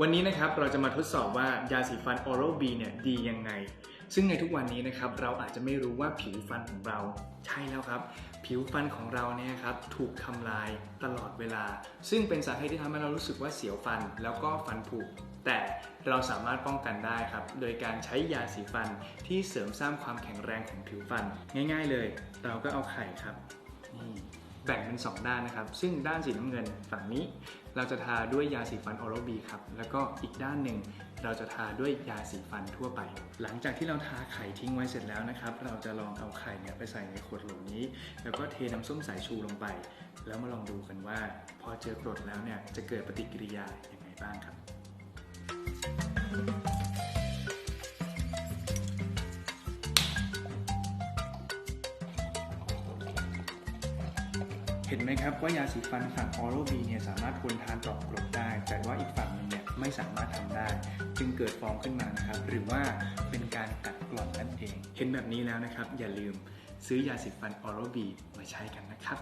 วันนี้นะครับเราจะมาทดสอบว่ายาสีฟัน Oral B เนี่ยดียังไง ซึ่งในทุกวันนี้นะครับเราอาจจะไม่รู้ว่าผิวฟันของเรา ใช่แล้วครับ ผิวฟันของเราเนี่ยครับถูกทำลายตลอดเวลา ซึ่งเป็นสาเหตุที่ทำให้เรารู้สึกว่าเสียวฟันแล้วก็ฟันผุแต่เราสามารถป้องกันได้ครับ โดยการใช้ยาสีฟันที่เสริมสร้างความแข็งแรงของผิวฟัน ง่าย ๆ เลย เราก็เอาไข่ครับ แบ่งเป็น 2 ด้านนะครับ ซึ่งด้านสีน้ำเงินฝั่งนี้ เราจะทาด้วยยาสีฟัน Oral B ครับ แล้วก็อีกด้านหนึ่งเราจะทาด้วยยาสีฟันทั่วไป หลังจากที่เราทาไข่ทิ้งไว้เสร็จแล้วนะครับ เราจะลองเอาไข่เนี่ยไปใส่ในขวดโหลนี้ แล้วก็เทน้ำส้มสายชูลงไป แล้วมาลองดูกันว่า พอเจอกรดแล้วเนี่ยจะเกิดปฏิกิริยาอย่างไรบ้างครับ เห็นไหมครับว่ายาสีฟันฝั่งออโรบีเนี่ยสามารถทนทานต่อกรดได้ แต่ว่าอีกฝั่งหนึงเนี่ยไม่สามารถทำได้ จึงเกิดฟองขึ้นมานะครับ หรือว่าเป็นการกัดกร่อนนั่นเอง เห็นแบบนี้แล้วนะครับ อย่าลืมซื้อยาสีฟันออโรบีมาใช้กันนะครับ